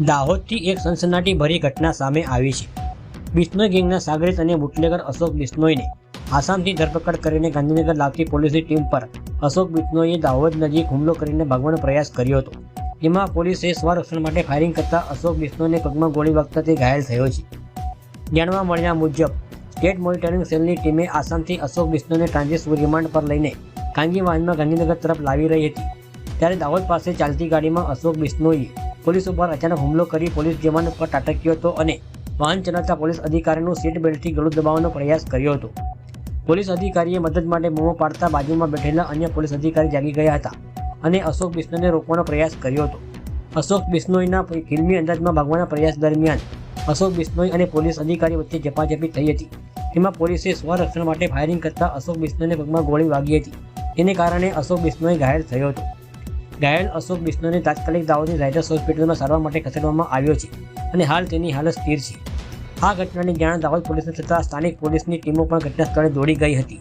દાહોદથી એક સનસનાટી ભરી ઘટના સામે આવી છે. બિશ્નોઈ ગેંગના સાગરીત અને બુટલેગર અશોક બિશ્નોઈને આસામથી ધરપકડ કરીને ગાંધીનગર લાવતી પોલીસની ટીમ પર અશોક બિશ્નોઈએ દાહોદ નજીક હુમલો કરીને ભાગવાનો પ્રયાસ કર્યો હતો. જેમાં પોલીસે સ્વરક્ષણ માટે ફાયરિંગ કરતા અશોક બિશ્નોઈને પગમાં ગોળી વાગતા તે ઘાયલ થયો છે. જાણવા મળ્યા મુજબ, સ્ટેટ મોનિટરિંગ સેલની ટીમે આસામથી અશોક બિશ્નોને ટ્રાન્ઝિટ રિમાન્ડ પર લઈને ખાનગી વાહનમાં ગાંધીનગર તરફ લાવી રહી હતી. ત્યારે દાહોદ પાસે ચાલતી ગાડીમાં અશોક બિશ્નોઈએ પોલીસ ઉપર અચાનક હુમલો કરી પોલીસ જવાન પર તાટક્યો હતો અને વાહન ચલાવતા પોલીસ અધિકારીનું સીટ બેલ્ટથી ગળું દબાવવાનો પ્રયાસ કર્યો હતો. પોલીસ અધિકારીએ મદદ માટે બૂમો પાડતા બાજુમાં બેઠેલા અન્ય પોલીસ અધિકારી જાગી ગયા હતા અને અશોક બિશ્નોઈને રોકવાનો પ્રયાસ કર્યો હતો. અશોક બિશ્નોઈના ફિલ્મી અંદાજમાં ભાગવાના પ્રયાસ દરમિયાન અશોક બિશ્નોઈ અને પોલીસ અધિકારી વચ્ચે ઝપાઝપી થઈ હતી. તેમાં પોલીસે સ્વરક્ષણ માટે ફાયરિંગ કરતા અશોક બિશ્નોઈને પગમાં ગોળી વાગી હતી. તેને કારણે અશોક બિશ્નોઈ ઘાયલ થયો હતો. ઘાયલ અશોક બિશ્નોઈને તાત્કાલિક દાહોદની ઝાયડસ હોસ્પિટલમાં સારવાર માટે ખસેડવામાં આવ્યો છે અને હાલ તેની હાલત સ્થિર છે. આ ઘટનાની જાણ દાહોદ પોલીસને થતાં સ્થાનિક પોલીસની ટીમો પણ ઘટના સ્થળે દોડી ગઈ હતી.